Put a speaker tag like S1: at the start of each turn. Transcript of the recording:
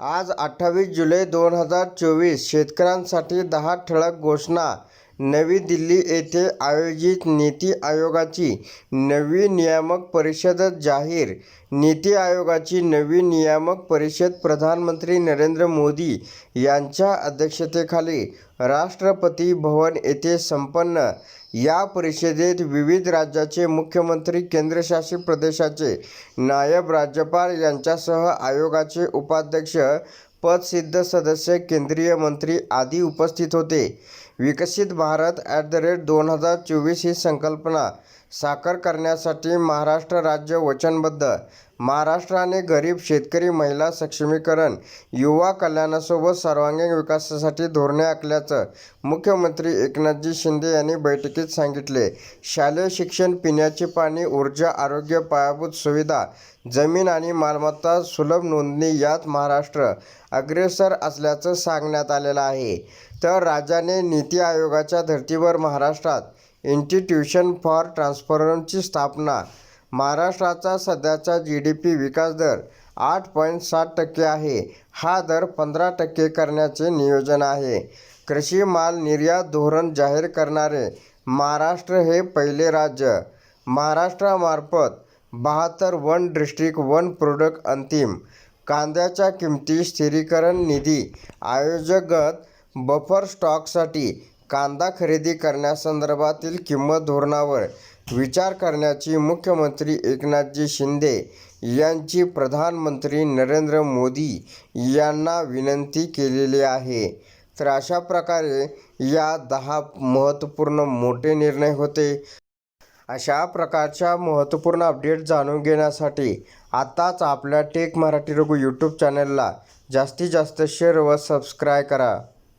S1: आज अठ्ठावीस जुलै दोन हजार चोवीस शेतकऱ्यांसाठी दहा ठळक घोषणा नवी दिल्ली येथे आयोजित नीती आयोगाची नवी नियामक परिषद जाहीर. नीती आयोगाची नवी नियामक परिषद प्रधानमंत्री नरेंद्र मोदी यांच्या अध्यक्षतेखाली राष्ट्रपती भवन येथे संपन्न. या परिषदेत विविध राज्याचे मुख्यमंत्री केंद्रशासित प्रदेशाचे नायब राज्यपाल यांच्यासह आयोगाचे उपाध्यक्ष पदसिद्ध सदस्य केंद्रीय मंत्री आदी उपस्थित होते. विकसित भारत ॲट द रेट दोन हजार चोवीस ही संकल्पना साकार करण्यासाठी महाराष्ट्र राज्य वचनबद्ध. महाराष्ट्राने गरीब शेतकरी महिला सक्षमीकरण युवा कल्याणासोबत सर्वांगीण विकासासाठी धोरणे आखल्याचं मुख्यमंत्री एकनाथजी शिंदे यांनी बैठकीत सांगितले. शालेय शिक्षण पिण्याचे पाणी ऊर्जा आरोग्य पायाभूत सुविधा जमीन आणि मालमत्ता सुलभ नोंदणी यात महाराष्ट्र अग्रेसर असल्याचं सांगण्यात आलेलं आहे. तर राज्याने नीती आयोगाच्या धर्तीवर महाराष्ट्रात इन्स्टिट्यूशन फॉर ट्रान्सफरन्सची स्थापना. महाराष्ट्राचा सध्याचा जी डी पी विकास दर आठ पॉईंट सात टक्के आहे. हा दर पंधरा टक्के करण्याचे नियोजन आहे. कृषी माल निर्यात धोरण जाहीर करणारे महाराष्ट्र हे पहिले राज्य. महाराष्ट्रामार्फत बहात्तर वन डिस्ट्रिक्ट वन प्रोडक्ट अंतिम. कांद्याच्या किमती स्थिरीकरण निधी आयोजगत बफर स्टॉकसाठी कांदा खरेदी करण्यासंदर्भातील किंमत धोरणावर विचार करण्याची मुख्यमंत्री एकनाथजी शिंदे यांची प्रधानमंत्री नरेंद्र मोदी यांना विनंती केलेली आहे. तर अशा प्रकारे या दहा महत्त्वपूर्ण मोठे निर्णय होते. अशा प्रकारच्या महत्त्वपूर्ण अपडेट जाणून घेण्यासाठी आत्ताच आपल्या टेक मराठी रघु यूट्यूब चॅनलला जास्तीत जास्त शेअर व सबस्क्राईब करा.